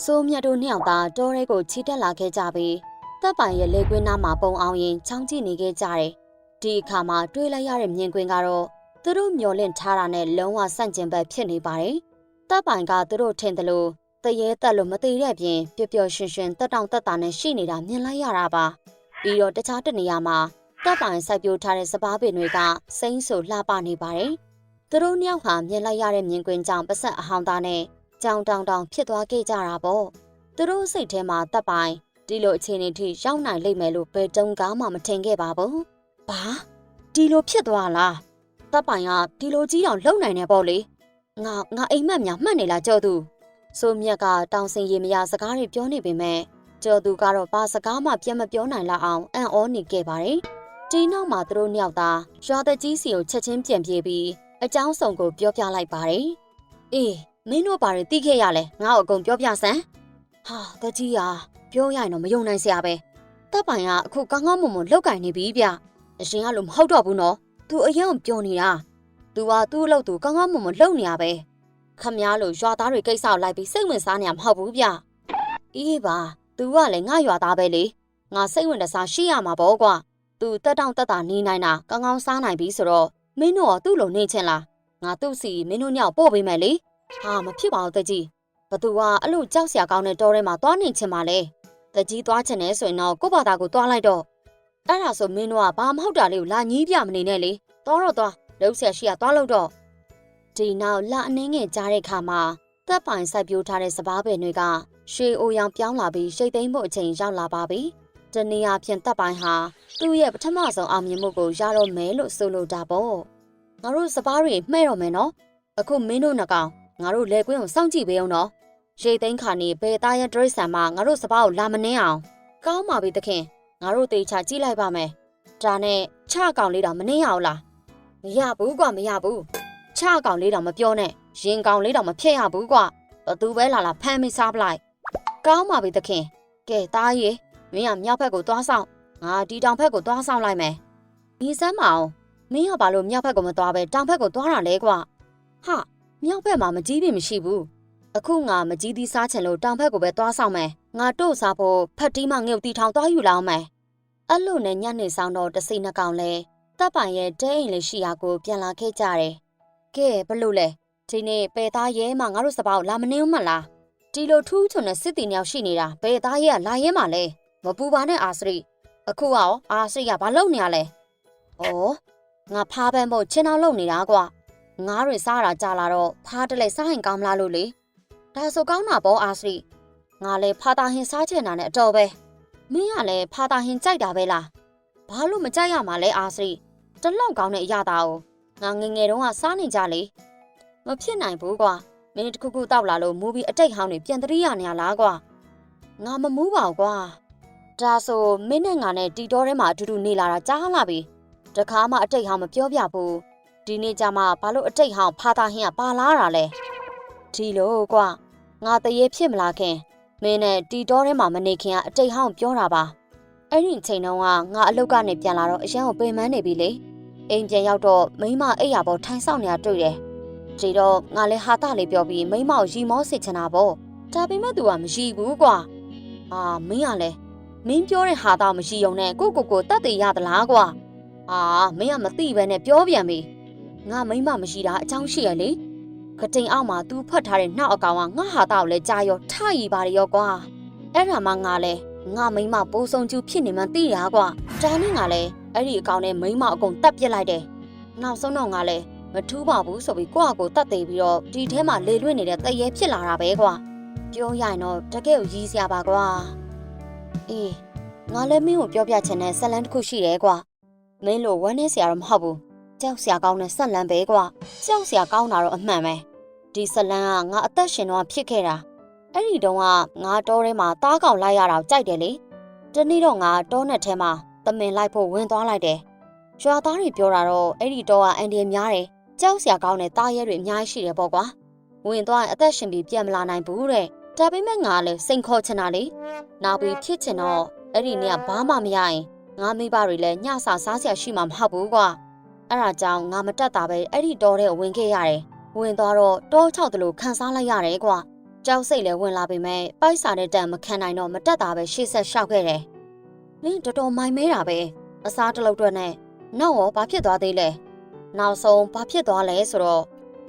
စိုးမြတ်တို့နှစ်ယောက်သားတောရဲကိုချီတက်လာခဲ့ကြပြီးတပ်ပိုင်ရဲ့လေကွင်းနားမှာပုံအောင်ရင်ချောင်းကြည့်နေခဲ့ကြတယ်။ဒီအခါမှာတွေးလိုက်ရတဲ့မြင်ကွင်းကတော့သူတို့မျောလင့်ထားတာနဲ့လုံးဝဆန့်ကျင်ဘက်ဖြစ်နေပါတယ်။တပ်ပိုင်ကသူတို့ထင်တယ်လို့တရေတက်လို့မသေးတဲ့ပြင်ပျော်ပျော်ရွှင်ရွှင်တက်တောင့်တက်တာနဲ့ရှိနေတာမြင်လိုက်ရတာပါ။ပြီးတော့တခြားတစ်နေရာမှာတပ်ပိုင်စိုက်ပျိုးထားတဲ့စပားပင်တွေကစိမ့်ဆူလှပနေပါတယ်။သူတို့နှစ်ယောက်ဟာမြင်လိုက်ရတဲ့မြင်ကွင်းကြောင့်ပတ်ဆက်အဟောင်းသားနဲ့ ကြောင်တောင်တောင်ဖြစ်သွားခဲ့ကြတာပေါ့သူတို့စိတ်ထဲမှာတပ်ပိုင်ဒီလိုအခြေအနေထိရောက်နိုင်လိမ့်မယ်လို့ဘယ်တုန်းကမှမထင်ခဲ့ပါဘူးဘာဒီလိုဖြစ်သွားလားတပ်ပိုင်ကဒီလိုကြီးအောင်လုံနိုင်နေပေါ့လေငါငါအိမ်မက်များမှတ်နေလားကြော်သူဆိုမြက်ကတောင်စင်ရီမရစကားတွေပြောနေပေမဲ့ကြော်သူကတော့ဘာစကားမှပြန်မပြောနိုင်လောက်အောင်အံ့ဩနေခဲ့ပါတယ်ဒီနောက်မှာသူတို့နှစ်ယောက်သားရွာသက်ကြီးစီကိုချက်ချင်းပြန်ပြေးပြီးအကြောင်းစုံကိုပြောပြလိုက်ပါတယ်အေး မင်းတို့ဘာတွေသိခဲ့ရလဲငါ့ကိုအကုန်ပြောပြစမ်းဟာတကြီးဟာပြောရရင်တော့မယုံနိုင်စရာပဲတပ်ပိုင်ကအခုကောင်းကောင်းမွန်မွန်လောက်ကင်နေပြီဗျအရှင်ကလို့မဟုတ်တော့ဘူးနော်သူအရင်ကပြောနေတာသူကသူ့အလုပ်သူကောင်းကောင်းမွန်မွန်လုပ်နေရပဲခမည်းလို့ရွာသားတွေကိစ္စကိုလိုက်ပြီးစိတ်ဝင်စားနေရမဟုတ်ဘူးဗျအေးပါသူကလည်းငါရွာသားပဲလေငါစိတ်ဝင်တစားရှိရမှာပေါ့ကွာသူတက်တောင့်တက်တာနေနိုင်တာကောင်းကောင်းစားနိုင်ပြီဆိုတော့မင်းတို့ကသူ့လိုနေချင်းလားငါသူ့စီမင်းတို့ညောက်ပို့ပေးမယ်လေ ဟာမဖြစ်ပါဘူးတကြီးဘသူကအဲ့လိုကြောက်စရာကောင်းတဲ့တောထဲမှာသွားနေချင်ပါလေတကြီးသွားချင်တယ်ဆိုရင်တော့ကို့ဘာသာကိုသွားလိုက်တော့အဲ့ဒါဆိုမင်းတို့ကဘာမဟုတ်တာလေးကိုလာညီးပြမနေနဲ့လေသွားတော့သွားလှုပ်ဆက်ရှိရသွားလို့တော့ဒီနောက်လာအနှင်းငယ်ကြားတဲ့ခါမှာတပ်ပိုင်စိုက်ပြိုးထားတဲ့စပားပင်တွေကရွှေအိုရောင်ပြောင်းလာပြီးရှိတ်သိမ်းဖို့အချိန်ရောက်လာပါပြီတနည်းအားဖြင့်တပ်ပိုင်ဟာသူ့ရဲ့ပထမဆုံးအောင်မြင်မှုကိုရတော့မယ်လို့ဆိုလိုတာပေါ့ငါတို့စပားတွေမှဲ့တော့မယ်နော်အခုမင်းတို့နှစ်ကောင် ငါတို့လေကွင်းကိုစောင့်ကြည့်ပေးအောင်နော်ရေသိန်းခါနေဘယ်သားရဲ့ဒရိတ်ဆန်မှာငါတို့စပားကိုလာမနှင်းအောင်ကောင်းပါပြီသခင်ငါတို့တေချာကြည့်လိုက်ပါမယ်ဒါနဲ့ချကောင်လေးတော့မနှင်းရအောင်လားမရဘူးကွာမရဘူးချကောင်လေးတော့မပြောနဲ့ရင်ကောင်လေးတော့မဖြစ်ရဘူးကွာဘသူပဲလာလာဖမ်းမိစားပလိုက်ကောင်းပါပြီသခင်ကဲသားရေမင်းကမြောက်ဘက်ကိုသွားဆောင်ငါဒီတောင်ဘက်ကိုသွားဆောင်လိုက်မယ်ဒီစမ်းမအောင်မင်းကဘာလို့မြောက်ဘက်ကိုမသွားပဲတောင်ဘက်ကိုသွားတာလဲကွာဟာ မြောက်ဘက်မှာမကြီးပြီမရှိဘူးအခုငါမကြီးသီးစားချင်လို့တောင်ဘက်ကိုပဲသွားဆောင်မယ်ငါတို့စားဖို့ဖတ်တီးမှငုတ်တီထောင်သွားယူလောင်းမယ်အဲ့လိုနဲ့ညနေဆောင်တော့တစိနှစ်ကောင်လဲတပ်ပိုင်ရဲ့တဲအိမ်လေးရှိရာကိုပြန်လာခဲ့ကြတယ်ကဲဘလို့လဲဒီနေ့ပေသားရဲမှငါတို့စပောက်လာမနေဦးမလားဒီလိုထူးချွန်တဲ့စစ်တီနှစ်ယောက်ရှိနေတာပေသားရဲကလာရဲမှလဲမပူပါနဲ့အာစရိအခုကရောအာစရိကဘာလုပ်နေရလဲဩငါဖားပန်းဖို့ချင်းအောင်လုပ်နေတာကွာ ငားတွေစားတာကြာလာတော့ဖားတလဲစားရင်ကောင်းမလားလို့လေဒါဆိုကောင်းတာပေါ့အာစရိငါလည်းဖာတာဟင်စားချင်တာနဲ့အတော်ပဲမင်းကလည်းဖာတာဟင်ကြိုက်တာပဲလားဘာလို့မကြိုက်ရမှာလဲအာစရိတလောက်ကောင်းတဲ့အရာတာကိုငါငယ်ငယ်တုန်းကစားနေကြလေမဖြစ်နိုင်ဘူးကွာမင်းတခုခုတောက်လာလို့မူပြီးအတိတ်ဟောင်းတွေပြန်တရိရနေရလားကွာငါမမူးပါဘူးကွာဒါဆိုမင်းနဲ့ငါနဲ့တီတော်ထဲမှာအတူတူနေလာတာကြားလာပြီတခါမှအတိတ်ဟောင်းမပြောပြဘူး ဒီနေ့ကျမှဘာလို့အတိတ်ဟောင်းဖာတာဟင်းကပါလာတာလဲဒီလိုကွာငါတရေဖြစ်မလားခင်မင်းနဲ့တီတော်ထဲမှာမနေခင်ကအတိတ်ဟောင်းပြောတာပါအဲ့ဒီချိန်တုန်းကငါအလုတ်ကနေပြန်လာတော့အရန်ကိုပင်ပန်းနေပြီလေအိမ်ပြန်ရောက်တော့မိမအိပ်ရပေါ်ထိုင်ဆောင်နေတာတွေ့တယ်ဒီတော့ငါလည်းဟာတာလေးပြောပြီးမိမကိုရီမောစစ်ချင်တာပေါ့ဒါပေမဲ့သူကမရှိဘူးကွာအာမင်းကလည်းမင်းပြောတဲ့ဟာတာမရှိုံနဲ့ကိုကိုကိုတတ်သိရသလားကွာအာမင်းကမသိပဲနဲ့ပြောပြန်ပြီ ငါမိမမရှိတာအကြောင်းရှိရလေကတိန်အောက်မှာ तू ဖွက်ထားတဲ့နှောက်အကောင်ကငါဟာတောက်လဲကြာရောထရီပါရောကွာအဲ့ဒါမှငါလဲငါမိမပိုးစုံကျူဖြစ်နေမှသိရကွာဒါနဲ့ငါလဲအဲ့ဒီအကောင်နဲ့မိမအကုန်တက်ပစ်လိုက်တယ်နောက်ဆုံးတော့ငါလဲမထူးပါဘူးဆိုပြီးကိုယ့်အကိုတတ်သေးပြီးတော့ဒီထဲမှာလေလွင့်နေတဲ့တရေဖြစ်လာတာပဲကွာပြောရရင်တော့တကယ်ကိုရီးစရာပါကွာအေးငါလည်းမင်းကိုပြောပြချင်တဲ့ဇက်လန်းတစ်ခုရှိတယ်ကွာမင်းလိုဝမ်းနေစရာတော့မဟုတ်ဘူး ကြောက်စရာကောင်းတဲ့ဆက်လန်းပဲကွာကြောက်စရာကောင်းတာတော့အမှန်ပဲဒီဆက်လန်းကငါအသက်ရှင်တော့ဖြစ်ခဲ့တာအဲ့ဒီတုန်းကငါတောထဲမှာတားကောင်လိုက်ရတာကြိုက်တယ်လေတနေ့တော့ငါတောနဲ့ထဲမှာတမင်လိုက်ဖို့ဝင်သွားလိုက်တယ်ရွာသားတွေပြောတာတော့အဲ့ဒီတောကအန်ဒီများတယ်ကြောက်စရာကောင်းတဲ့တားရဲတွေအများကြီးရှိတယ်ပေါ့ကွာဝင်သွားရင်အသက်ရှင်ပြီးပြန်မလာနိုင်ဘူးတဲ့ဒါပေမဲ့ငါလည်းစိန်ခေါ်ချင်တာလေနောက်ပြီးဖြစ်ချင်တော့အဲ့ဒီနေ့ကဘာမှမရရင်ငါမိဘတွေလည်းညစာစားစရာရှိမှာမဟုတ်ဘူးကွာ အဲ့ဒါကြောင့်ငါမတက်တာပဲအဲ့ဒီတောထဲကိုဝင်ခဲ့ရတယ်။ဝင်သွားတော့တောချောက်တလို့ခန်းစားလိုက်ရတယ်ကွာကြောက်စိတ်လည်းဝင်လာပေမဲ့ပိုက်စာတဲ့တန်မခံနိုင်တော့မတက်တာပဲရှေ့ဆက်လျှောက်ခဲ့တယ်။နင်းတော်တော်မိုင်မဲတာပဲအစားတစ်လုံးတွက်နဲ့နောက်ရောဘာဖြစ်သွားသေးလဲ။နောက်ဆုံးဘာဖြစ်သွားလဲဆိုတော့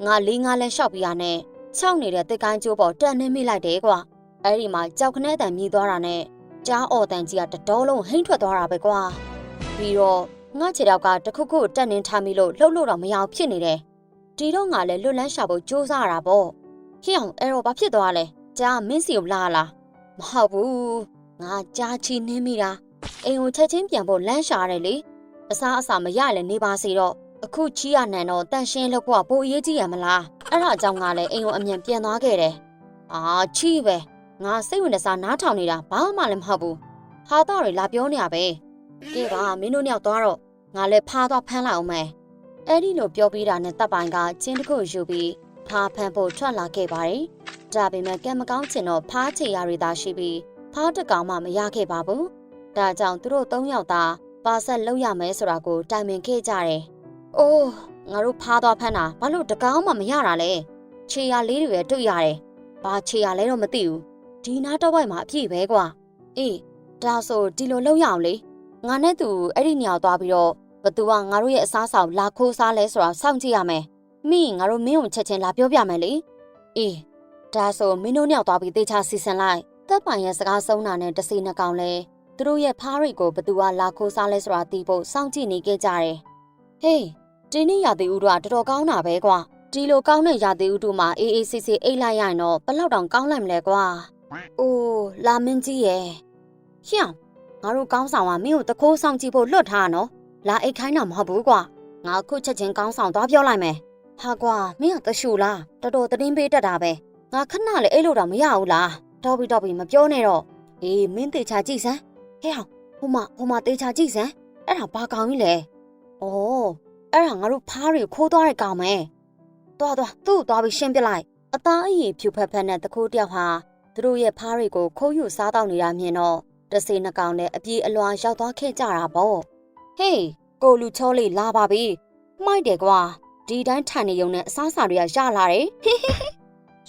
ငါလေးငါလဲလျှောက်ပြရနဲ့ခြောက်နေတဲ့တစ်ကိုင်းကျိုးပေါ်တက်နေမိလိုက်တယ်ကွာ။အဲ့ဒီမှာကြောက်ခနဲ့တန်မြည်သွားတာနဲ့ကြားအော်တန်ကြီးကတတော်လုံးဟိမ့်ထွက်သွားတာပဲကွာ။ပြီးတော့ ငါခြေထောက်ကတခုခုတက်နေထားမိလို့လှုပ်လို့တော့မရအောင်ဖြစ်နေတယ်။ဒီတော့ငါလည်းလွတ်လန်းရှာဖို့ကြိုးစားရတာပေါ့။ဟိအောင်အဲ့တော့ဘာဖြစ်သွားလဲ။ကြားမင်းစီကိုလာလား။မဟုတ်ဘူး။ငါကြားချီနှင်းမိတာ။အိမ်ကိုချက်ချင်းပြန်ဖို့လမ်းရှာရတယ်လေ။အစားအစာမရလည်းနေပါစေတော့အခုချီရနန်တော့တန်ရှင်းလို့ကပိုအရေးကြီးရမလား။အဲ့ဒါကြောင့်ငါလည်းအိမ်ကိုအမြန်ပြန်သွားခဲ့တယ်။အာချီပဲ။ငါစိတ်ဝင်စားနားထောင်နေတာဘာမှလည်းမဟုတ်ဘူး။ဟာသားတွေလာပြောနေရပဲ။ကဲပါမင်းတို့နှစ်ယောက်သွားတော့ ငါလည်းဖားသွားဖမ်းလိုက်အောင်မယ်။အဲ့ဒီလိုပြောပြီးတာနဲ့တပ်ပိုင်ကချင်းတစ်ခုယူပြီးဖားဖမ်းဖို့ထွက်လာခဲ့ပါတယ်။ဒါပေမဲ့ကံမကောင်းချင်တော့ဖားချေရတွေသာရှိပြီးဖားတစ်ကောင်မှမရခဲ့ပါဘူး။ဒါကြောင့်သူတို့၃ယောက်သာပါဆက်လောက်ရမယ်ဆိုတာကိုတိုင်ပင်ခဲ့ကြတယ်။အိုးငါတို့ဖားသွားဖမ်းတာဘာလို့တကောင်မှမရတာလဲ။ခြေရလေးတွေပဲတွေ့ရတယ်။ဘာခြေရလဲတော့မသိဘူး။ဒီနားတော့ဝိုက်မှာအပြည့်ပဲကွာ။အေးဒါဆိုဒီလိုလောက်ရအောင်လေ။ငါနဲ့သူအဲ့ဒီညောင်သွားပြီးတော့ ဘသူကငါတို့ရဲ့အစားဆောင်လာခိုးစားလဲဆိုတာစောင့်ကြည့်ရမယ်။မိငါတို့မင်းကိုချက်ချင်းလာပြောပြမယ်လေ။အေးဒါဆိုမင်းတို့ညောက်သွားပြီးတေချာစီစဉ်လိုက်။တပ်ပိုင်ရဲ့စကားဆုံးတာနဲ့တစီနှစ်ကောင်လဲသူတို့ရဲ့ဖားရိတ်ကိုဘသူကလာခိုးစားလဲဆိုတာသိဖို့စောင့်ကြည့်နေခဲ့ကြတယ်။ဟေးဒီနေ့ရာသီဥတုကတော်တော်ကောင်းတာပဲကွာ။ဒီလိုကောင်းတဲ့ရာသီဥတုမှာအေးအေးဆေးဆေးအိတ်လိုက်ရရင်တော့ဘလောက်တောင်ကောင်းလိုက်မလဲကွာ။အိုးလာမင်းကြီးရဲ့။ရှင်းငါတို့ကောင်းဆောင်ကမင်းကိုတခိုးဆောင်ကြည့်ဖို့လွတ်ထားနော်။ လာအိတ်ခိုင်းတာမဟုတ်ဘူးကွာငါအခုချက်ချင်းကောင်းဆောင်သွားပြောလိုက်မယ်ဟာကွာမင်းကတရှူလားတော်တော်သတင်းပေးတတ်တာပဲငါခဏလေအဲ့လိုတော့မရဘူးလားတော်ပြီတော်ပြီမပြောနဲ့တော့အေးမင်းတေချာကြည့်စမ်းဟဲ့အောင်ဟိုမဟိုမတေချာကြည့်စမ်းအဲ့ဒါဘာကောင်ကြီးလဲဩအဲ့ဒါငါတို့ဖားတွေခိုးသွားတဲ့ကောင်မဲသွားသွားသူ့သွားပြီးရှင်းပြလိုက်အသားအရည်ဖြူဖက်ဖက်နဲ့တခိုးတယောက်ဟာသူတို့ရဲ့ဖားတွေကိုခိုးယူစားတော့နေတာမြင်တော့တစေနှကောင်နဲ့အပြေးအလွှာရောက်သွားခဲ့ကြတာပေါ့ ဟေးကိုလူချောလေးလာပါပြီမှိုက်တယ်ကွာဒီတိုင်းထိုင်နေုံနဲ့အစားအစာတွေကရလာတယ်ဟေးဟေးဟေး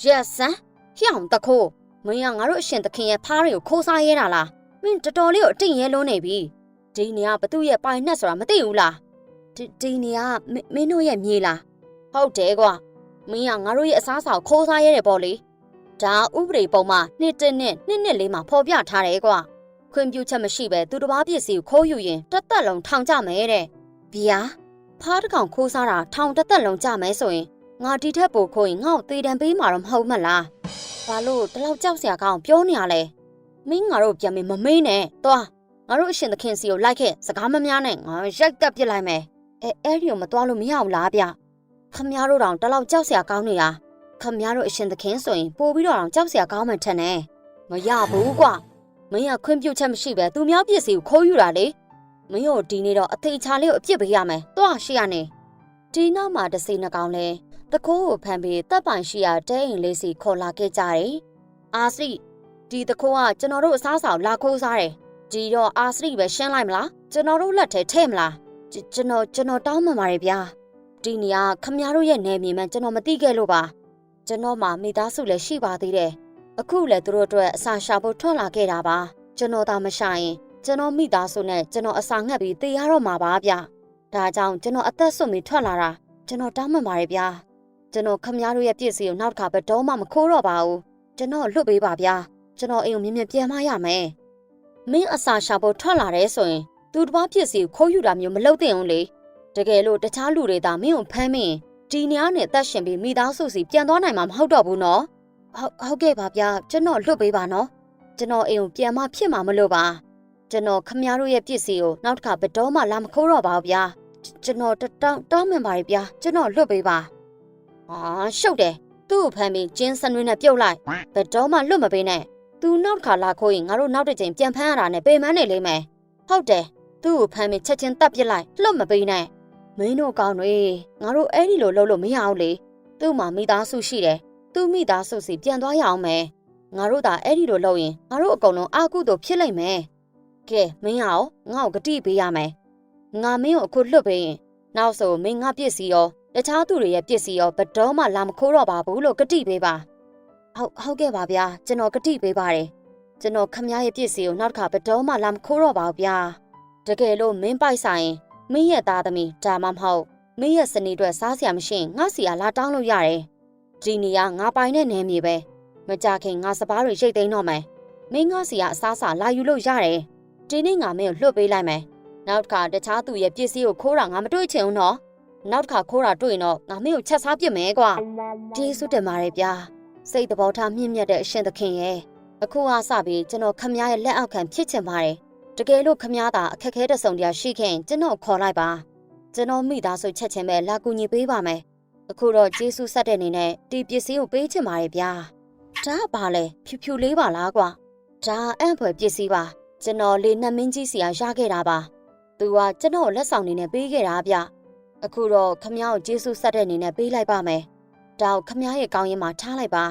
ရက်စမ်းဟျောင်တခိုးမင်းကငါတို့အရှင်သခင်ရဲ့ဖားတွေကိုခိုးစားရဲတာလားမင်းတော်တော်လေးကိုအတင့်ရဲလုံးနေပြီဒီနေကဘသူ့ရဲ့ပိုင်နှက်ဆိုတာမသိဘူးလားဒီဒီနေကမင်းတို့ရဲ့မြေလားဟုတ်တယ်ကွာမင်းကငါတို့ရဲ့အစားအစာကိုခိုးစားရဲတယ်ပေါ့လေဒါဥပဒေပုံမှာနှစ်တစ်နှစ်နှစ်နှစ်လေးမှာဖော်ပြထားတယ်ကွာ ခွင့်ပြုချက်မရှိပဲသူတစ်ပါးပစ္စည်းကိုခိုးယူရင်တစ်သက်လုံးထောင်ကြမယ်တဲ့။ဗျာဖားတစ်ကောင်ခိုးစားတာထောင်တစ်သက်လုံးကြမယ်ဆိုရင်ငါဒီထက်ပိုခိုးရင်ငါ့ကိုသေတံပေးမှာတော့မဟုတ်မလား။ဘာလို့တလောက်ကြောက်စရာကောင်းပြောနေရလဲ။မင်းငါတို့ပြန်မမမေးနဲ့။သွားငါတို့အရှင်သခင်စီကိုလိုက်ခဲ့စကားမများနဲ့ငါရိုက်တက်ပစ်လိုက်မယ်။အဲအဲ့ဒီကိုမသွားလို့မရဘူးလားဗျ။ခမည်းတော်တောင်တလောက်ကြောက်စရာကောင်းနေတာ။ခမည်းတော်အရှင်သခင်ဆိုရင်ပို့ပြီးတော့တောင်ကြောက်စရာကောင်းမှထင်တယ်။မရဘူးကွာ။ မင်းကခွင့်ပြုချက်မရှိပဲသူများပစ္စည်းကိုခိုးယူတာလေမင်းတို့ဒီနေ့တော့အသေးချာလေးကိုအပြစ်ပေးရမယ်တွားရှိရနေဒီနောက်မှာတစီနှကောင်လဲတခိုးကိုဖမ်းပြီးတပ်ပိုင်ရှိရတဲအိမ်လေးစီခေါ်လာခဲ့ကြတယ်အာစီဒီတခိုးကကျွန်တော်တို့အစားဆောင်လာခိုးစားတယ်ဒီတော့အာစီပဲရှင်းလိုက်မလားကျွန်တော်တို့လက်ထဲထည့်မလားကျွန်တော်ကျွန်တော်တောင်းပန်ပါတယ်ဗျာဒီနေရာခမတို့ရဲ့နေမြေမှကျွန်တော်မသိခဲ့လို့ပါကျွန်တော်မှမိသားစုလည်းရှိပါသေးတယ် အခုလည်းသူတို့အတွက်အစာရှာဖို့ထွက်လာခဲ့တာပါကျွန်တော်သာမရှာရင်ကျွန်တော်မိသားစုနဲ့ကျွန်တော်အစာငတ်ပြီးတေးရတော့မှာပါဗျဒါကြောင့်ကျွန်တော်အသက်ဆွပြီးထွက်လာတာကျွန်တော်တောင်းပန်ပါတယ်ဗျာကျွန်တော်ခမည်းတော်ရဲ့ပြည့်စည်ကိုနောက်တစ်ခါဘယ်တော့မှမခိုးတော့ပါဘူးကျွန်တော်လွတ်ပေးပါဗျာကျွန်တော်အိမ်ကိုမြင်မြင်ပြန်မရမယ်မင်းအစာရှာဖို့ထွက်လာတယ်ဆိုရင်သူတစ်ပါးပြည့်စည်ကိုခိုးယူတာမျိုးမလုပ်သင့်ဘူးလေတကယ်လို့တခြားလူတွေသာမင်းကိုဖမ်းမင်းဒီနေရာနဲ့တက်ရှင်ပြီးမိသားစုစီပြန်သွားနိုင်မှာမဟုတ်တော့ဘူးနော် ဟုတ်ဟုတ်ကဲ့ပါဗျာကျွန်တော်လွတ်ပေးပါနော်ကျွန်တော်အိမ်ကိုပြန်မဖြစ်မှာမလို့ပါကျွန်တော်ခမည်းတော်ရဲ့ပစ္စည်းကိုနောက်တစ်ခါဘယ်တော့မှလာမခိုးတော့ပါဘူးဗျာကျွန်တော်တောင်းတောင်းမှန်ပါတယ်ဗျာကျွန်တော်လွတ်ပေးပါဟာရှုပ်တယ်သူ့ကိုဖမ်းပြီးကျင်းစနွေးနဲ့ပြုတ်လိုက်ဘယ်တော့မှလွတ်မပေးနဲ့သူနောက်တစ်ခါလာခိုးရင်ငါတို့နောက်တစ်ချိန်ပြန်ဖမ်းရတာနဲ့ပေမန်းနေလိမ့်မယ်ဟုတ်တယ်သူ့ကိုဖမ်းပြီးချက်ချင်းတပ်ပစ်လိုက်လွတ်မပေးနဲ့မင်းတို့ကောင်းတွေငါတို့အဲ့ဒီလိုလုပ်လို့မရဘူးလေသူ့မှာမိသားစုရှိတယ် သူ့မိသားစုစီပြန်သွားရအောင်မယ်ငါတို့သာအဲ့ဒီလိုလုပ်ရင်ငါတို့အကုန်လုံးအာကုသို့ဖြစ်လိမ့်မယ်ကဲမင်းရောငါ့ကိုဂတိပေးရမယ်ငါမင်းကိုအခုလွတ်ပေးရင်နောက်ဆိုမင်းငါပစ္စည်းရောတခြားသူတွေရဲ့ပစ္စည်းရောဘယ်တော့မှလာမခိုးတော့ပါဘူးလို့ဂတိပေးပါဟုတ်ဟုတ်ကဲ့ပါဗျာကျွန်တော်ကတိပေးပါတယ်ကျွန်တော်ခမရဲ့ပစ္စည်းကိုနောက်တစ်ခါဘယ်တော့မှလာမခိုးတော့ပါဘူးဗျာတကယ်လို့မင်းပိုက်ဆိုင်မင်းရဲ့သားသမီးဒါမှမဟုတ်မင်းရဲ့စနေအတွက်စားစရာမရှိရင်ငါစီကလာတောင်းလို့ရတယ် ဒီနေရာငါပိုင်တဲ့နေမြေပဲမကြခင်ငါစပားတွေရိတ်သိမ်းတော့မယ်မင်းငါစီကအစားစာလာယူလို့ရတယ်ဒီနေ့ငါမင်းကိုလွှတ်ပေးလိုက်မယ်နောက်တစ်ခါတခြားသူရဲ့ပစ္စည်းကိုခိုးတာငါမတွေ့ချင်ဘူးနော်နောက်တစ်ခါခိုးတာတွေ့ရင်တော့ငါမင်းကိုချက်စားပစ်မယ်ကွာကျေးဇူးတင်ပါတယ်ဗျာစိတ်တဘောထားမြင့်မြတ်တဲ့အရှင်သခင်ရဲ့အခုအားစပြီးကျွန်တော်ခမည်းရဲ့လက်အောက်ခံဖြစ်ချင်ပါတယ်တကယ်လို့ခမည်းသာအခက်ခဲတဆုံတရားရှိခင်ကျွန်တော်ခေါ်လိုက်ပါကျွန်တော်မိသားစုချက်ချင်းပဲလာကူညီပေးပါမယ် အခုတော့ကျေးဇူးဆက်တဲ့အနေနဲ့ဒီပစ္စည်းကိုပေးချင်ပါတယ်ဗျာဒါကဘာလဲဖြူဖြူလေးပါလားကွာဒါအံ့ဖွယ်ပစ္စည်းပါကျွန်တော်လေနှမင်းကြီးစီကရခဲ့တာပါသူကကျွန်တော်လက်ဆောင်နေနဲ့ပေးခဲ့တာဗျအခုတော့ခမည်းကိုကျေးဇူးဆက်တဲ့အနေနဲ့ပေးလိုက်ပါမယ်တောက်ခမားရဲ့ကောင်းရင်မှာထားလိုက်ပါ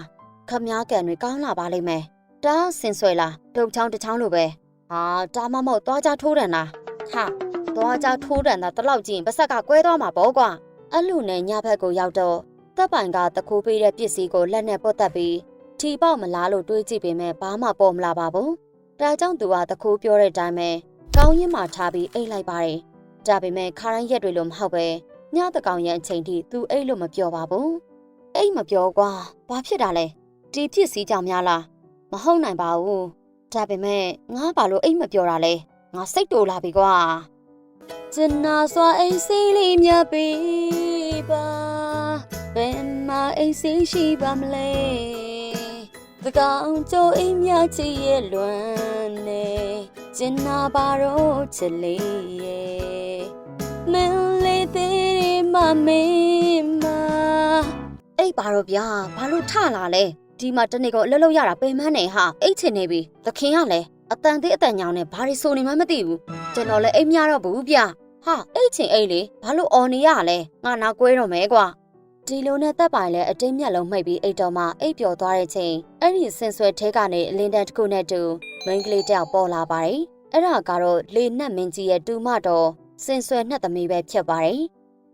ခမားကန်တွေကောင်းလာပါလိမ့်မယ်တားဆင်ဆွဲလာတုံချောင်းတစ်ချောင်းလိုပဲဟာတားမမောက်သွားကြထိုးတယ်လားဟာသွားကြထိုးတယ်တာတလောက်ကြည့်ရင်ပါဆက်ကကွဲသွားမှာပေါ့ကွာ အဲ့လူနဲ့ညဘက်ကိုရောက်တော့တပ်ပိုင်ကတခိုးပေးတဲ့ပစ္စည်းကိုလက်နဲ့ပုတ်တက်ပြီးထီပေါက်မလားလို့တွေးကြည့်ပေမဲ့ဘာမှပေါ်မလာပါဘူးဒါကြောင့်သူကတခိုးပြောတဲ့အတိုင်းပဲကောင်းရင်မှာထားပြီးအိတ်လိုက်ပါတယ်ဒါပေမဲ့ခါတိုင်းရက်တွေလိုမဟုတ်ပဲညတကောင်ရဲ့အချိန်ထိသူအိတ်လို့မပြောပါဘူးအိတ်မပြောကွာဘာဖြစ်တာလဲဒီဖြစ်စည်းကြောင်များလားမဟုတ်နိုင်ပါဘူးဒါပေမဲ့ငါဘာလို့အိတ်မပြောတာလဲငါစိတ်တူလာပြီကွာကျင်နာစွာအိတ်စီးလေးမြပေး ပါဘယ်မှာအိတ်စီးရှိပါမလဲသကောင်ကြိုအိမ်မြချစ်ရဲ့လွမ်းနေကျင်နာပါတော့ချစ်လေးရဲ့မင်းလေးသေးမမေးမအိတ်ပါတော့ဗျာဘာလို့ထလာလဲဒီမှာတနေ့ကအလွတ်လောက်ရတာပင်မနဲ့ဟာအိတ်ချင်နေပြီသခင်ကလည်းအတန်သေးအတန်ညောင်းနဲ့ဘာတွေဆိုနေမှမသိဘူးကျွန်တော်လည်းအိတ်များတော့ဘူးဗျ ဟာအိတ်ချင်အိတ်လေဘာလို့អော်နေရလဲငါနာကွဲတော့မဲကွာဒီလိုနဲ့တက်ပိုင်လဲအတင်းမျက်လုံးမှိတ်ပြီးအိတ်တော်မှအိတ်ပျော်သွားတဲ့ချိန်အဲ့ဒီဆင်ဆွဲထဲကနေအလင်းတန်းတစ်ခုနဲ့တူမိန်းကလေးတယောက်ပေါ်လာပါတယ်အဲ့ဒါကတော့လေနှက်မင်းကြီးရဲ့တူမတော်ဆင်ဆွဲနှက်သမီးပဲဖြစ်ပါတယ်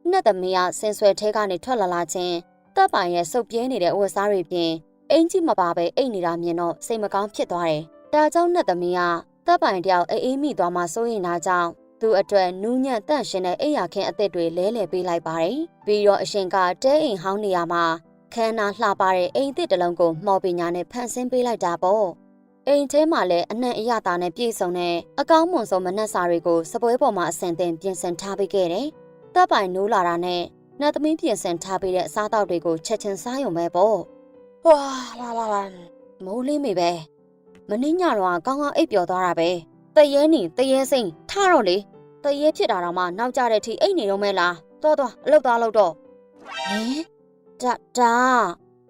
နှက်သမီးကဆင်ဆွဲထဲကနေထွက်လာလာချင်းတပ်ပိုင်ရဲ့စုပ်ပြဲနေတဲ့ဝတ်စားတွေပြင်အင်ကြီးမပါပဲအိတ်နေတာမြင်တော့စိတ်မကောင်းဖြစ်သွားတယ်။ဒါကြောင့်နဲ့သမီးကတပ်ပိုင်တယောက်အေးအေးမိသွားမှစိုးရင်သားကြောင့် သူ့အတွက်နူးညံ့တန့်ရှင်တဲ့အိယာခင်းအသစ်တွေလဲလှယ်ပေးလိုက်ပါတယ်။ပြီးတော့အရှင်ကတဲအိမ်ဟောင်းနေရာမှာခန်းနာလှပတဲ့အိမ်သစ်တစ်လုံးကိုမှော်ပညာနဲ့ဖန်ဆင်းပေးလိုက်တာပေါ့။အိမ်ထဲမှာလည်းအနှံ့အရသာနဲ့ပြည့်စုံတဲ့အကောင်းမွန်ဆုံးမနှက်စာတွေကိုစပွဲပေါ်မှာအဆင်သင့်ပြင်ဆင်ထားပေးခဲ့တယ်။တပ်ပိုင်နိုးလာတာနဲ့နတ်သမီးပြင်ဆင်ထားပေးတဲ့အစားအသောက်တွေကိုချက်ချင်းစားရုံပဲပေါ့။ဟွာလာလာလာမိုးလေးမေပဲမင်းညတော့ကောင်းကောင်းအိပ်ပျော်သွားတာပဲ။ တရဲနေတရဲစိမ့်ထတော့လေတရဲဖြစ်တာတော့မှနောက်ကြတဲ့အထိအိတ်နေတော့မဲလား။တော်တော်အလုတ်သွားလို့တော့ဟင်ဒါဒါ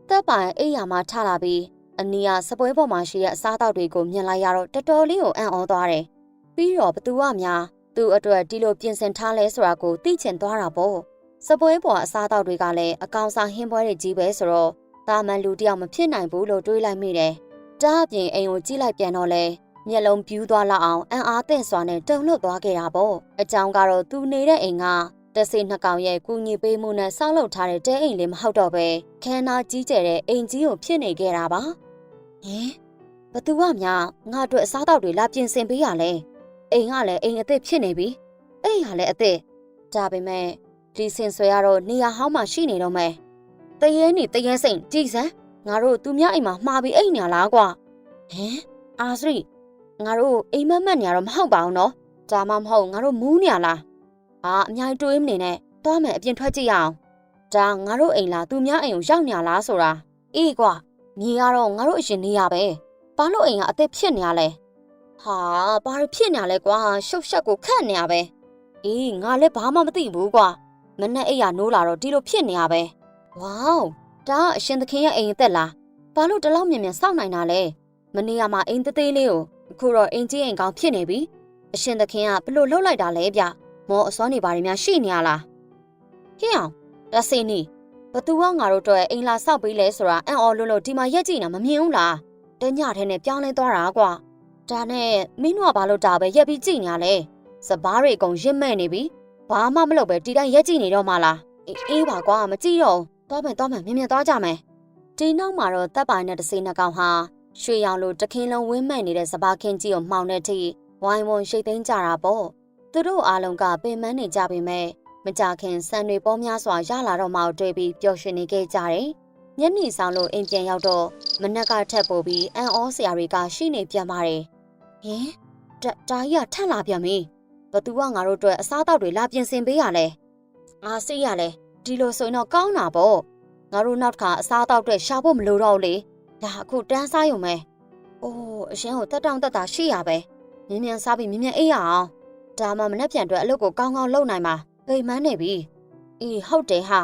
တပ်ပိုင်အိပ်ရမှာထလာပြီးအနီးကစပွဲပေါ်မှာရှိတဲ့အစားအသောက်တွေကိုမြင်လိုက်ရတော့တော်တော်လေးကိုအံ့ဩသွားတယ်။ပြီးတော့ဘသူကများသူ့အတွက်ဒီလိုပြင်ဆင်ထားလဲဆိုတာကိုသိချင်သွားတာပေါ့။စပွဲပေါ်အစားအသောက်တွေကလည်းအကောင်စားဟင်းပွဲတွေကြီးပဲဆိုတော့တာမန်လူတယောက်မဖြစ်နိုင်ဘူးလို့တွေးလိုက်မိတယ်။ဒါအပြင်အိမ်ကိုကြည့်လိုက်ပြန်တော့လဲ မျက်လုံးပြူးသွားလောက်အောင်အံ့အားသင့်စွာနဲ့တုန်လှုပ်သွားခဲ့တာပေါ့။အကြောင်းကတော့သူနေတဲ့အိမ်ကတဆိနှစ်ကောင်ရဲ့ကူညီပေးမှုနဲ့ဆောက်လုပ်ထားတဲ့တဲအိမ်လေးမဟုတ်တော့ပဲခန်းနာကြီးကျယ်တဲ့အိမ်ကြီးကိုဖြစ်နေခဲ့တာပါ။ဟင်ဘသူကများငါအတွက်အစားအသောက်တွေလာပြင်ဆင်ပေးရလဲ။အိမ်ကလည်းအိမ်အသစ်ဖြစ်နေပြီ။အိမ်ကလည်းအသစ်ဒါပေမဲ့ဒီစင်ဆွဲရတော့နေရာဟောင်းမှာရှိနေတော့မယ်တရဲနေတရဲစိန်ကြည်စမ်းငါတို့သူများအိမ်မှာမှားပြီးအိမ်ညာလားကွာဟမ်အာစရိ ငါတို့အိမ်မက်မက်နေရတော့မဟုတ်ပါဘူးနော်ဒါမှမဟုတ်ငါတို့မူးနေရလားဟာအများကြီးတွေးမနေနဲ့သွားမယ်အပြင်ထွက်ကြည့်ရအောင်ဒါငါတို့အိမ်လားသူများအိမ်ကိုရောက်နေရလားဆိုတာအေးကွာမြေကတော့ငါတို့အရင်နေရပဲဘာလို့အိမ်ကအသက်ဖြစ်နေရလဲဟာဘာလို့ဖြစ်နေရလဲကွာရှုပ်ရှက်ကိုခတ်နေရပဲအေးငါလည်းဘာမှမသိဘူးကွာမနဲ့အိပ်ရနိုးလာတော့ဒီလိုဖြစ်နေရပဲဝေါဒါကအရှင်သခင်ရဲ့အိမ်အသက်လားဘာလို့ဒီလောက်မြင်မြန်စောင့်နိုင်တာလဲမနေရမှာအိမ်သေးသေးလေးကို အခုတော့အိမ်ကြီးအိမ်ကောင်းဖြစ်နေပြီအရှင်သခင်ကဘလို့လှုပ်လိုက်တာလဲဗျမောအစောနေပါရများရှိနေရလားဟင်းအောင်တဆင်းနီဘသူကငါတို့တော့အိမ်လာဆောက်ပေးလဲဆိုတာအံ့ဩလို့လို့ဒီမှာရက်ကြည့်နေမမြင်ဘူးလားတညထဲနဲ့ပြောင်းလဲသွားတာကွာဒါနဲ့မင်းတို့ကဘာလို့ဒါပဲရက်ပြီးကြည့်နေရလဲစပားတွေအကုန်ရစ်မဲ့နေပြီဘာမှမလုပ်ပဲဒီတိုင်းရက်ကြည့်နေတော့မှလားအေးအေးပါကွာမကြည့်တော့သွားမယ်သွားမယ်မြင်မြင်သွားကြမယ်ဒီနောက်မှာတော့တပ်ပိုင်နဲ့တစေးနှစ်ကောင်ဟာ ရွှေရောင်လိုတခင်းလုံးဝင်းမဲ့နေတဲ့စပါးခင်းကြီးကိုမှောင်တဲ့အထိဝိုင်းဝန်းရှိတ်သိမ်းကြတာပေါ့သူတို့အားလုံးကပင်ပန်းနေကြပေမဲ့မကြခင်ဆန်တွေပေါများစွာရလာတော့မှတွေ့ပြီးပျော်ရွှင်နေခဲ့ကြတယ်ညနေဆောင်လို့အိမ်ပြန်ရောက်တော့မနက်ကထက်ပိုပြီးအန်အောဆရာတွေကရှိနေပြန်ပါတယ်ဟင်တတာကြီးကထက်လာပြန်ပြီဘသူကငါတို့အတွက်အစားအသောက်တွေလာပြင်ဆင်ပေးရလဲအားစိတ်ရလဲဒီလိုဆိုရင်တော့ကောင်းတာပေါ့ငါတို့နောက်တစ်ခါအစားအသောက်တွေရှာဖို့မလိုတော့ဘူးလေ ဒါအခုတန်းစားရုံပဲအိုးအရှင်ကိုတက်တောင့်တက်တာရှိရပဲမြင်းမြန်စားပြီးမြင်းမြန်အေးရအောင်ဒါမှမနှက်ပြန်အတွက်အလုပ်ကိုကောင်းကောင်းလုပ်နိုင်မှာအိမ်မန်းနေပြီအေးဟုတ်တယ်ဟာ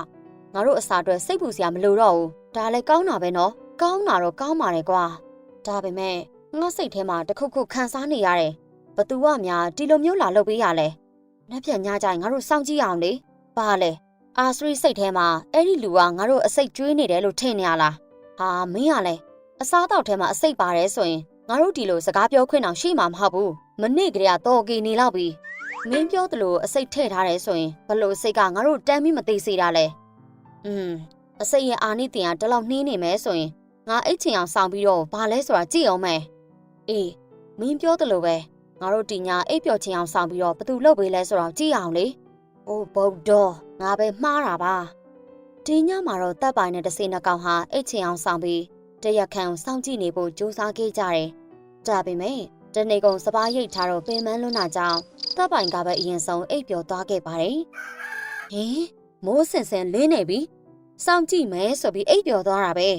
ငါတို့အစာအတွက်စိတ်ပူစရာမလိုတော့ဘူးဒါလည်းကောင်းတာပဲနော်ကောင်းတာတော့ကောင်းပါတယ်ကွာဒါပေမဲ့ငါစိတ်ထဲမှာတခုခုခံစားနေရတယ်ဘသူကများဒီလိုမျိုးလာလုပ်ပေးရလဲနှက်ပြန်ညကြရင်ငါတို့စောင့်ကြည့်အောင်လေပါလေအာစရီစိတ်ထဲမှာအဲ့ဒီလူကငါတို့အစိတ်ကျွေးနေတယ်လို့ထင်နေရလား ဟာမင်းကလည်းအစားတောက်ထဲမှာအစိတ်ပါတယ်ဆိုရင်ငါတို့ဒီလိုစကားပြောခွင့်အောင်ရှိမှာမဟုတ်ဘူးမနစ်ကလေးကတော့ကေနေလောက်ပြီမင်းပြောသလိုအစိတ်ထည့်ထားတယ်ဆိုရင်ဘလို့အစိတ်ကငါတို့တမ်းပြီးမသိစေတာလဲอืมအစိတ်ရဲ့အာနိတင်ကတလောက်နှင်းနေမယ်ဆိုရင်ငါအိတ်ချင်အောင်ဆောင်ပြီးတော့ဘာလဲဆိုတာကြည့်အောင်မယ်အေးမင်းပြောသလိုပဲငါတို့ဒီညာအိတ်ပျော်ချင်အောင်ဆောင်ပြီးတော့ဘသူလုပ်ပေးလဲဆိုတော့ကြည့်အောင်လေအိုးဗုဒ္ဓငါပဲမှားတာပါ ဒီညမှာတော့တပ်ပိုင်နဲ့တစေနှစ်ကောင်ဟာအိတ်ချင်အောင်ဆောင်ပြီးတရက်ခန့်စောင့်ကြည့်နေဖို့ကြိုးစားခဲ့ကြတယ်ဒါပေမဲ့တနေကုန်စပားရိတ်ထားတော့ပင်မလွန်းတာကြောင့်တပ်ပိုင်ကပဲအရင်ဆုံးအိတ်ပျော်သွားခဲ့ပါတယ်ဟင်မိုးစင်စင်လင်းနေပြီစောင့်ကြည့်မယ်ဆိုပြီးအိတ်ပျော်သွားတာပဲ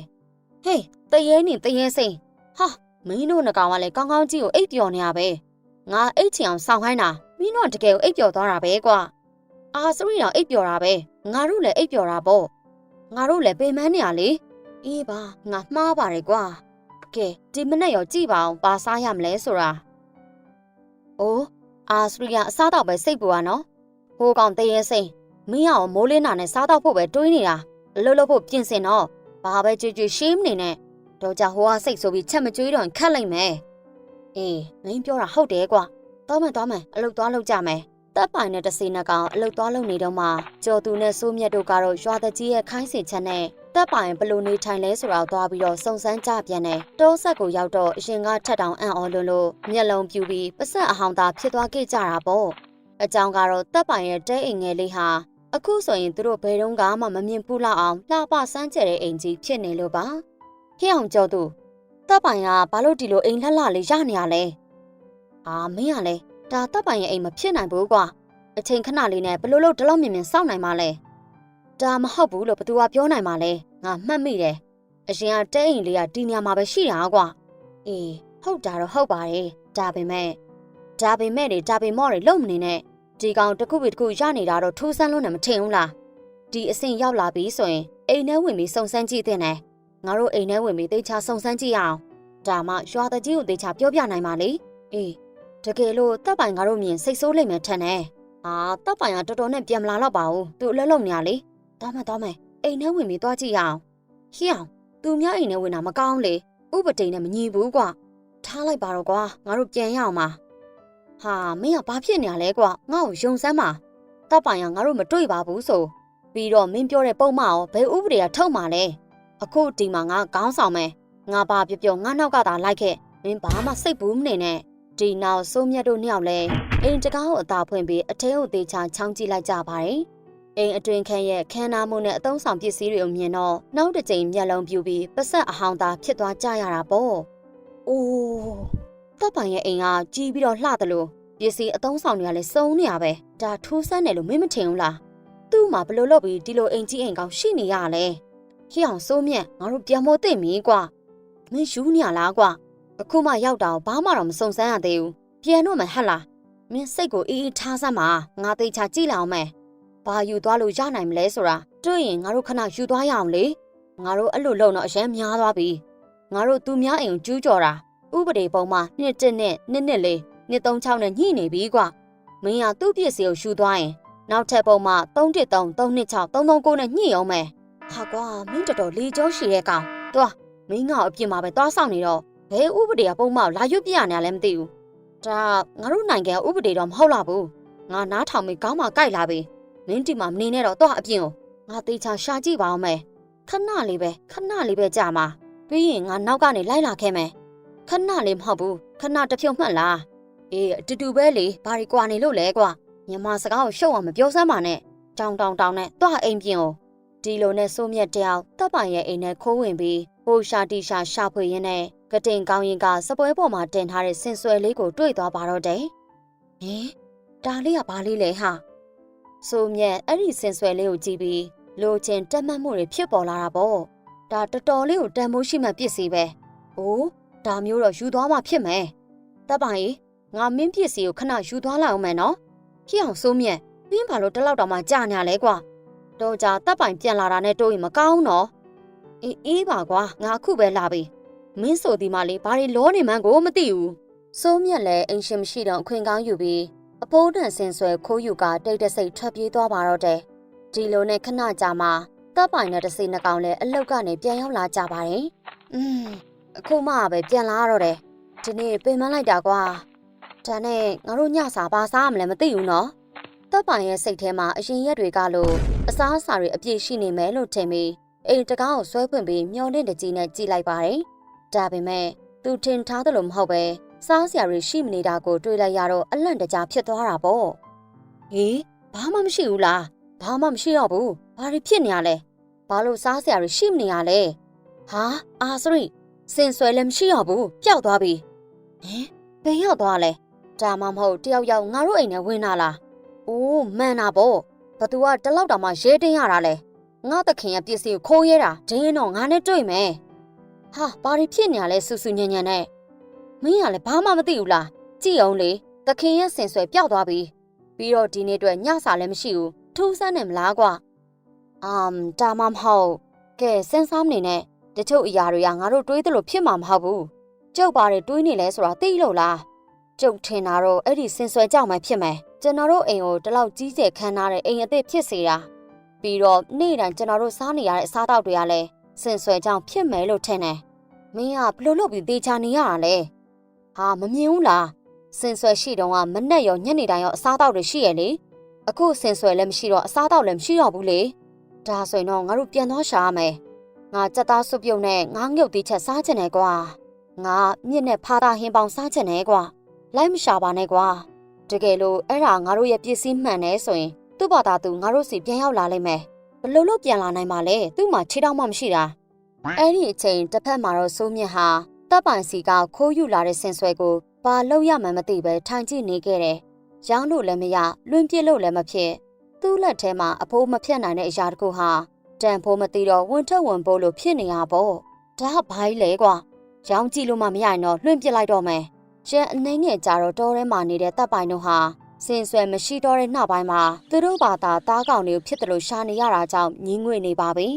ဟေးတရေနေတရေစိန်ဟာမင်းတို့နှကောင်ကလည်းကောင်းကောင်းကြည့်ကိုအိတ်ပျော်နေရပဲငါအိတ်ချင်အောင်စောင့်ခိုင်းတာမင်းတို့ကတကယ်ကိုအိတ်ပျော်သွားတာပဲကွာအာစရီတော့အိတ်ပျော်တာပဲငါတို့လည်းအိတ်ပျော်တာပေါ့ ငါတို့လည်းပင်မနေရလေအေးပါငါမှားပါတယ်ကွာကဲဒီမနေ့ရောကြည့်ပါအောင်ပါစားရမလဲဆိုတာအိုးအာစရီကအစားတော့ပဲစိတ်ပူရနော်ဟိုကောင်တရေစိန်မင်းအောင်မိုးလင်းတာနဲ့စားတော့ဖို့ပဲတွေးနေတာအလုပ်လုပ်ဖို့ပြင်ဆင်တော့ဘာပဲကြွကြွရှင်းနေနဲ့တော့ကြဟိုကစိတ်ဆိုပြီးချက်မကြွေးတော့ခက်လိုက်မယ်အေးမင်းပြောတာဟုတ်တယ်ကွာတော့မယ်တော့မယ်အလုပ်သွားလုပ်ကြမယ် တပ်ပိုင်နဲ့တစီနှစ်ကောင်အလုတ်သွားလုံနေတော့မှကျော်သူနဲ့စိုးမြတ်တို့ကတော့ရွာတကြီးရဲ့ခိုင်းစင်ချက်နဲ့တပ်ပိုင်ဘလို့နေထိုင်လဲဆိုတာကိုသွားပြီးတော့စုံစမ်းကြပြန်တယ်တောဆက်ကိုရောက်တော့အရင်ကထက်တောင်အံ့ဩလွန်းလို့မျက်လုံးပြူပြီးပဆက်အဟောင်းသားဖြစ်သွားခဲ့ကြတာပေါ့အကြောင်းကတော့တပ်ပိုင်ရဲ့တဲအိမ်ငယ်လေးဟာအခုဆိုရင်သူတို့ဘယ်တော့မှမမြင်ဘူးလောက်အောင်လှပစမ်းကြတဲ့အိမ်ကြီးဖြစ်နေလို့ပါခင်းအောင်ကျော်သူတပ်ပိုင်ကဘာလို့ဒီလိုအိမ်လှလှလေးရနေရလဲအာမင်းကလည်း ဒါတပ်ပိုင်ရဲ့အိမ်မဖြစ်နိုင်ဘူးကွာအချိန်ခဏလေးနဲ့ဘလို့လို့တလောက်မြင်မြင်စောင့်နိုင်မှာလဲဒါမဟုတ်ဘူးလို့ဘသူကပြောနိုင်မှာလဲငါမှတ်မိတယ်အရင်ကတဲအိမ်လေးကဒီညမှာပဲရှိတာကွာအေးဟုတ်တာတော့ဟုတ်ပါတယ်ဒါပေမဲ့ဒါပေမဲ့တွေဒါပေမော့တွေလုံမနေနဲ့ဒီကောင်တစ်ခုပြီးတစ်ခုရနေတာတော့ထိုးဆန်းလို့နဲ့မထင်ဘူးလားဒီအဆင့်ရောက်လာပြီဆိုရင်အိမ်ထဲဝင်ပြီးစုံစမ်းကြည့်တဲ့နဲ့ငါတို့အိမ်ထဲဝင်ပြီးတေချာစုံစမ်းကြည့်ရအောင်ဒါမှရွာတကြီးကိုတေချာပြောပြနိုင်ပါလေအေး တကယ်လို့တပ်ပိုင်ငါတို့မြင်စိတ်ဆိုးလိမ့်မယ်ထင်တယ်။အာတပ်ပိုင်ကတော်တော်နဲ့ပြန်မလာတော့ပါဘူး။သူအလက်လုံနေရလေ။တောင်းမတောင်းမယ်။အိမ်ထဲဝင်ပြီးသွားကြည့်ရအောင်။ဟိအောင်သူများအိမ်ထဲဝင်တာမကောင်းလေ။ဥပတိန်နဲ့မညီဘူးကွာ။ထားလိုက်ပါတော့ကွာ။ငါတို့ပြန်ရအောင်ပါ။ဟာမင်းကဘာဖြစ်နေရလဲကွာ။ငါ့ကိုယုံစမ်းပါ။တပ်ပိုင်ကငါတို့မတွေ့ပါဘူးဆို။ပြီးတော့မင်းပြောတဲ့ပုံမှန်ရောဘယ်ဥပဒေကထုတ်မှာလဲ။အခုဒီမှာငါခေါင်းဆောင်မယ်။ငါဘာပြောပြောငါနောက်ကသာလိုက်ခဲ့။မင်းဘာမှစိတ်ဘူးမနေနဲ့။ ဒီနောက်စိုးမြတ်တို့နှစ်ယောက်လဲအိမ်တကားကိုအသာဖွင့်ပြီးအထဲကိုသေးချာချောင်းကြည့်လိုက်ကြပါတယ်။အိမ်အတွင်ခန်းရဲ့ခန်းနာမှုနဲ့အသုံးဆောင်ပစ္စည်းတွေကိုမြင်တော့နောက်တစ်ကြိမ်မျက်လုံးပြူပြီးပဆက်အဟောင်းသားဖြစ်သွားကြရတာပေါ့။အိုးတပ်ပိုင်ရဲ့အိမ်ကကြီးပြီးတော့လှတယ်လို့ပစ္စည်းအသုံးဆောင်တွေကလည်းစုံနေရပဲ။ဒါထူးဆန်းတယ်လို့မင်းမထင်ဘူးလား။သူ့မှာဘလို့လုပ်ပြီးဒီလိုအိမ်ကြီးအိမ်ကောင်ရှိနေရလဲ။ဟိအောင်စိုးမြတ်ငါတို့ပြန်မို့သိမီကွာ။မင်းယူနေရလားကွာ။ အခုမှရောက်တာဘာမှတော့မစုံစမ်းရသေးဘူး။ပြန်တော့မှဟတ်လား။မင်းစိတ်ကိုအေးအေးထားစမ်းပါငါသိချာကြည့်လောက်မယ်။ဘာယူသွားလို့ရနိုင်မလဲဆိုတာတွေ့ရင်ငါတို့ခဏယူသွားရအောင်လေ။ငါတို့အဲ့လိုလုပ်တော့အရင်များသွားပြီ။ငါတို့သူများအိမ်ကျူးကျော်တာဥပဒေပုံမှာနှစ်တစ်နဲ့နှစ်နှစ်လေးနှစ်သုံးချောင်းနဲ့ညှိနေပြီကွာ။မင်းကသူ့ပစ္စည်းကိုယူသွားရင်နောက်ထပ်ပုံမှာ3တစ်3 3နှစ်6 339နဲ့ညှိအောင်မယ်။ဟာကွာမင်းတော်တော်လေကြောရှိတဲ့ကောင်။တွားမင်းကအပြစ်မှာပဲသွားဆောင်နေတော့ ဘယ်ဥပဒေကပုံမှန်လာရွတ်ပြရနေရလဲမသိဘူးဒါငါတို့နိုင်ငံဥပဒေတော့မဟုတ်လားဘူးငါနားထောင်ပြီးကောင်းမှကြိုက်လာပြီမင်းဒီမှာမနေနဲ့တော့တော့အပြင်ကိုငါတေချာရှာကြည့်ပါအောင်မယ်ခဏလေးပဲခဏလေးပဲကြာမှာပြီးရင်ငါနောက်ကနေလိုက်လာခဲ့မယ်ခဏလေးမဟုတ်ဘူးခဏတစ်ဖြုတ်မှတ်လားအေးအတူတူပဲလေဘာရီကွာနေလို့လဲကွာမြန်မာစကားကိုရှုံအောင်မပြောစမ်းပါနဲ့တောင်းတောင်းတောင်းနဲ့တွားအိမ်ပြင်ကိုဒီလိုနဲ့စိုးမြတ်တယောက်တပ်ပိုင်ရဲ့အိမ်နဲ့ခိုးဝင်ပြီးဟိုရှာတီရှာရှာဖွေရင်းနဲ့ ကတိန်ကောင်းရင်ကစပွဲပေါ်မှာတင်ထားတဲ့စင်ဆွဲလေးကိုတွေ့သွားပါတော့တယ်ဟင်ဒါလေးကဘာလေးလဲဟာစိုးမြတ်အဲ့ဒီစင်ဆွဲလေးကိုကြည့်ပြီးလိုချင်တက်မှတ်မှုတွေဖြစ်ပေါ်လာတာပေါ့ဒါတော်တော်လေးကိုတန်မိုးရှိမှပစ္စည်းပဲအိုးဒါမျိုးတော့ယူသွားမှဖြစ်မယ်တပ်ပိုင်ငါမင်းပစ္စည်းကိုခဏယူသွားလိုက်အောင်မယ်နော်ဖြစ်အောင်စိုးမြတ်မင်းဘာလို့တလောက်တောင်မှကြာညာလဲကွာတော့ကြာတပ်ပိုင်ပြန်လာတာနဲ့တိုးရင်မကောင်းတော့အေးအေးပါကွာငါအခုပဲလာပြီ မင်းဆိုဒီမလေးဘာတွေလောနေမှန်းကိုမသိဘူးစိုးမြတ်လည်းအင်ရှင်မရှိတော့အခွင့်ကောင်းယူပြီးအပိုးတန်ဆင်ဆွဲခိုးယူကတိတ်တဆိတ်ထွက်ပြေးသွားပါတော့တယ်ဒီလိုနဲ့ခဏကြာမှတပ်ပိုင်နဲ့တစီနှကောင်လည်းအလောက်ကနေပြန်ရောက်လာကြပါတယ်อืมအခုမှပဲပြန်လာတော့တယ်ဒီနေ့ပင်မလိုက်တာကွာဒါနဲ့ငါတို့ညစာပါစားမလဲမသိဘူးနော်တပ်ပိုင်ရဲ့စိတ်ထဲမှာအရင်ရက်တွေကလို့အစားအစာတွေအပြည့်ရှိနေမယ်လို့ထင်ပြီးအိမ်တကားကိုဆွဲဖွင့်ပြီးမျောလင့်တကြီးနဲ့ကြည်လိုက်ပါတယ် ဒါပေမဲ့သူထင်ထားသလိုမဟုတ်ပဲစားစရာတွေရှိမနေတာကိုတွေးလိုက်ရတော့အလန့်တကြားဖြစ်သွားတာပေါ့ဟေးဘာမှမရှိဘူးလားဘာမှမရှိတော့ဘူးဘာတွေဖြစ်နေရလဲဘာလို့စားစရာတွေရှိမနေရလဲဟာအာစရိစင်ဆွဲလည်းမရှိတော့ဘူးပျောက်သွားပြီဟင်ဘယ်ရောက်သွားလဲဒါမှမဟုတ်တယောက်ယောက်ငါတို့အိမ်ထဲဝင်လာလားအိုးမှန်တာပေါ့ဘသူကတလောက်တောင်မှရဲတင်းရတာလဲငါသခင်ရဲ့ပစ္စည်းကိုခိုးရဲတာဒင်းတော့ငါနဲ့တွေ့မယ် ဟာဘာတွေဖြစ်နေရလဲဆူဆူညံ့ညံ့နဲ့မင်းကလည်းဘာမှမသိဘူးလားကြည့်အောင်လေသခင်ရဲ့စင်ဆွဲပျောက်သွားပြီပြီးတော့ဒီနေ့အတွက်ညစာလည်းမရှိဘူးထူးဆန်းနေမလားကွာအမ်ဒါမှမဟုတ်ကဲစဉ်းစားမနေနဲ့တချို့အရာတွေကငါတို့တွေးသလိုဖြစ်မှာမဟုတ်ဘူးကျုပ်ပါတယ်တွေးနေလဲဆိုတာသိလို့လားကျုပ်ထင်တာတော့အဲ့ဒီစင်ဆွဲကြောက်မှဖြစ်မယ်ကျွန်တော်တို့အိမ်ကိုတလောက်ကြီးကျယ်ခမ်းနားတဲ့အိမ်အသစ်ဖြစ်စေတာပြီးတော့နေ့တိုင်းကျွန်တော်တို့စားနေရတဲ့အစားအသောက်တွေကလည်း စင်ဆွဲကြောင့်ဖြစ်မယ်လို့ထင်တယ်မင်းကဘလို့လုပ်ပြီးတေချာနေရတာလဲဟာမမြင်ဘူးလားစင်ဆွဲရှိတော့ကမနဲ့ရောညနေတိုင်းရောအစားအသောက်တွေရှိရလေအခုစင်ဆွဲလည်းမရှိတော့အစားအသောက်လည်းမရှိတော့ဘူးလေဒါဆိုရင်တော့ငါတို့ပြန်သွားရှာရမယ်ငါစက်သားစွပ်ပြုတ်နဲ့ငါငုတ်တီးချက်စားချင်တယ်ကွာငါမြင့်နဲ့ဖားတာဟင်းပေါင်းစားချင်တယ်ကွာလိုက်မရှာပါနဲ့ကွာတကယ်လို့အဲ့ဒါငါတို့ရဲ့ပစ္စည်းမှန်တယ်ဆိုရင်သူ့ဘာသာသူငါတို့စီပြန်ရောက်လာလိမ့်မယ် ဘလို့လို့ပြန်လာနိုင်ပါလဲသူ့မှာခြေထောက်မှမရှိတာအဲ့ဒီအချိန်တစ်ဖက်မှာတော့စိုးမြင့်ဟာတပ်ပိုင်စီကခိုးယူလာတဲ့ဆင်ဆွဲကိုဘာလို့ရမှန်းမသိပဲထိုင်ကြည့်နေခဲ့တယ်ရောင်းလို့လည်းမရလွင်ပြစ်လို့လည်းမဖြစ်သူ့လက်ထဲမှာအဖိုးမဖြတ်နိုင်တဲ့အရာတခုဟာတန်ဖိုးမသိတော့ဝင်ထုတ်ဝင်ပို့လို့ဖြစ်နေရပေါ့ဒါကဘာကြီးလဲကွာရောင်းကြည့်လို့မှမရရင်တော့လွှင့်ပစ်လိုက်တော့မယ်ကျန်အနှိမ့်ငယ်ကြတော့တောထဲမှာနေတဲ့တပ်ပိုင်တို့ဟာ စင်ဆွဲမရှိတော့တဲ့နောက်ပိုင်းမှာသူတို့ဘာသာတားကောင်တွေကိုဖြစ်တယ်လို့ရှာနေရတာကြောင့်ညင်းငွေနေပါပြီ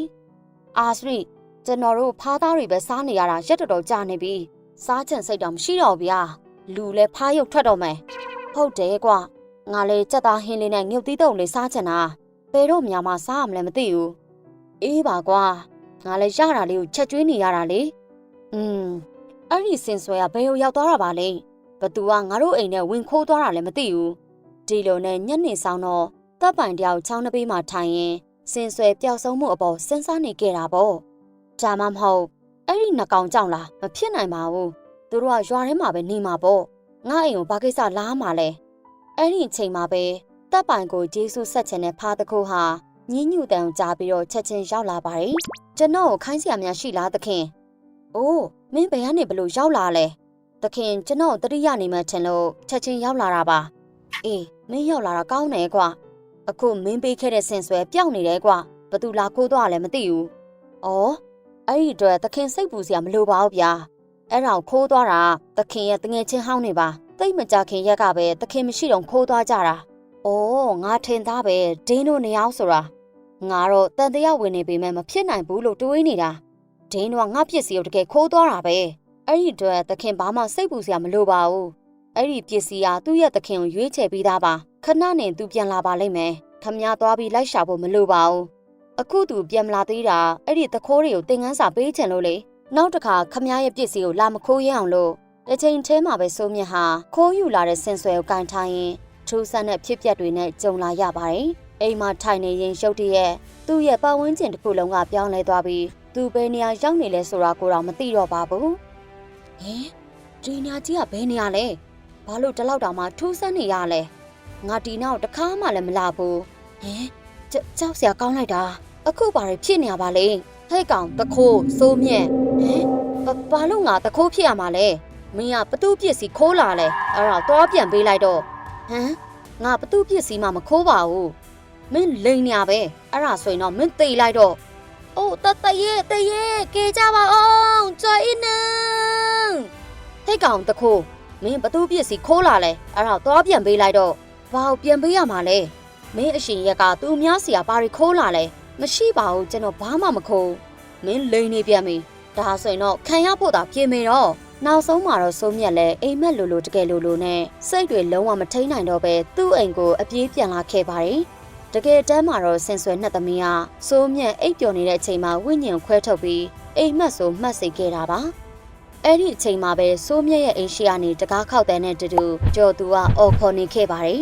အာစရိကျွန်တော်တို့ဖားသားတွေပဲစားနေရတာရက်တော်တော်ကြာနေပြီစားချင်စိတ်တော့မရှိတော့ဗျာလူလဲဖားရုပ်ထွက်တော့မယ်ဟုတ်တယ်ကွာငါလေစက်သားဟင်းလေးနဲ့ငုတ်သီးတုံလေးစားချင်တာဘယ်တော့မှမစားရမလဲမသိဘူးအေးပါကွာငါလည်းရတာလေးကိုချက်ကျွေးနေရတာလေอืมအဲ့ဒီစင်ဆွဲကဘယ်ကိုရောက်သွားတာပါလဲဘသူကငါတို့အိမ်နဲ့ဝင်ခိုးသွားတာလည်းမသိဘူး ဒီလိုနဲ့ညနေဆောင်တော့တပ်ပိုင်တယောက်ချောင်းတစ်ပေးမှာထိုင်ရင်စင်ဆွဲပျောက်ဆုံးမှုအပေါ်စဉ်းစားနေကြတာပေါ့ဒါမှမဟုတ်အဲ့ဒီနှကောင်ကြောင့်လားမဖြစ်နိုင်ပါဘူးသူတို့ကရွာထဲမှာပဲနေမှာပေါ့ငါအိမ်ကိုဘာကိစ္စလားမှာလဲအဲ့ဒီအချိန်မှာပဲတပ်ပိုင်ကိုဂျေဆုဆက်ချင်တဲ့ဖားတခုဟာညင်းညူတန်ကြားပြီးတော့ချက်ချင်းရောက်လာပါတယ်ကျွန်တော်ကိုခိုင်းစရာများရှိလားသခင်အိုးမင်းဘယ်ကနေဘလို့ရောက်လာလဲသခင်ကျွန်တော်တတိယနေမှထင်လို့ချက်ချင်းရောက်လာတာပါ အေးမင်းရောက်လာတာကောင်းတယ်ကွာအခုမင်းပေးခဲ့တဲ့ဆင်ဆွဲပျောက်နေတယ်ကွာဘသူလာခိုးသွားလဲမသိဘူးဩအဲ့ဒီအတွက်သခင်စိတ်ပူစရာမလိုပါဘူးဗျာအဲ့ဒါကိုခိုးသွားတာသခင်ရဲ့တငယ်ချင်းဟောင်းနေပါတိတ်မကြခင်ရက်ကပဲသခင်မရှိတော့ခိုးသွားကြတာ။အော်ငါထင်သားပဲဒင်းတို့နေအောင်ဆိုတာငါတော့တန်တရားဝင်နေပေမဲ့မဖြစ်နိုင်ဘူးလို့တွေးနေတာ။ဒင်းတို့ကငါပစ္စည်းကိုတကယ်ခိုးသွားတာပဲ။အဲ့ဒီအတွက်သခင်ဘာမှစိတ်ပူစရာမလိုပါဘူး။ အဲ့ဒီပစ္စည်းကသူ့ရဲ့သခင်ကိုရွေးချယ်ပြီးသားပါ။ခဏနေသူပြန်လာပါလိမ့်မယ်။ခမည်းသွားပြီးလိုက်ရှာဖို့မလိုပါဘူး။အခုသူပြန်မလာသေးတာအဲ့ဒီသခိုးတွေကိုတင်ငန်းစာပေးချင်လို့လေ။နောက်တစ်ခါခမည်းရဲ့ပစ္စည်းကိုလာမခိုးရအောင်လို့တစ်ချိန်ထဲမှာပဲစိုးမြင့်ဟာခိုးယူလာတဲ့ဆင်ဆွဲကိုကန်ထားရင်ထူးဆန်းတဲ့ဖြစ်ပျက်တွေနဲ့ကြုံလာရပါတယ်အိမ်မှာထိုင်နေရင်ရုတ်တရက်သူ့ရဲ့ပတ်ဝန်းကျင်တစ်ခုလုံးကပြောင်းလဲသွားပြီးသူဘယ်နေရာရောက်နေလဲဆိုတာကိုတော့မသိတော့ပါဘူးဟင်ဒီနေရာကြီးကဘယ်နေရာလဲ ဘာလို့တလောက်တောင်မှထူးဆန်းနေရလဲငါဒီနောက်တစ်ခါမှလည်းမလာဘူးဟင်ကြောက်ကြောက်စရာကောင်းလိုက်တာအခုဘာတွေဖြစ်နေရပါလဲဟဲ့ကောင်တခိုးစိုးမြက်ဟင်ဘာဘာလို့ငါတခိုးဖြစ်ရမှာလဲမင်းကဘသူပစ္စည်းခိုးလာလဲအဲ့တော့သွားပြန်ပေးလိုက်တော့ဟမ်ငါဘသူပစ္စည်းမှမခိုးပါဘူးမင်းလိန်ညာပဲအဲ့ဒါဆိုရင်တော့မင်းသိလိုက်တော့အိုးတတရဲ့တရဲ့ကဲကြပါအောင်ကြွအင်းနံဟဲ့ကောင်တခိုး မင်းဘသူပစ္စည်းခိုးလာလဲအဲ့ဒါသွားပြန်ပေးလိုက်တော့ဘာကိုပြန်ပေးရမှာလဲမင်းအရှင်ရက်ကသူများစီကဘာတွေခိုးလာလဲမရှိပါဘူးကျွန်တော်ဘာမှမခိုးမင်းလိန်နေပြန်ပြီဒါဆိုရင်တော့ခံရဖို့သာပြေမေတော့နောက်ဆုံးမှာတော့စိုးမြက်လဲအိမ်မက်လိုလိုတကယ်လိုလိုနဲ့စိတ်တွေလုံးဝမထိန်နိုင်တော့ပဲသူ့အိမ်ကိုအပြေးပြန်လာခဲ့ပါတယ်တကယ်တမ်းမှာတော့ဆင်ဆွဲနှစ်သမီးကစိုးမြတ်အိပ်ပျော်နေတဲ့အချိန်မှာဝိညာဉ်ခွဲထုတ်ပြီးအိမ်မက်ဆိုမှတ်စိတ်ခဲ့တာပါ အဲ့ဒီအချိန်မှာပဲစိုးမြတ်ရဲ့အိမ်ရှိကနေတကားခောက်တဲ့နဲ့တူတူကြော်သူကအော်ခေါ်နေခဲ့ပါတယ်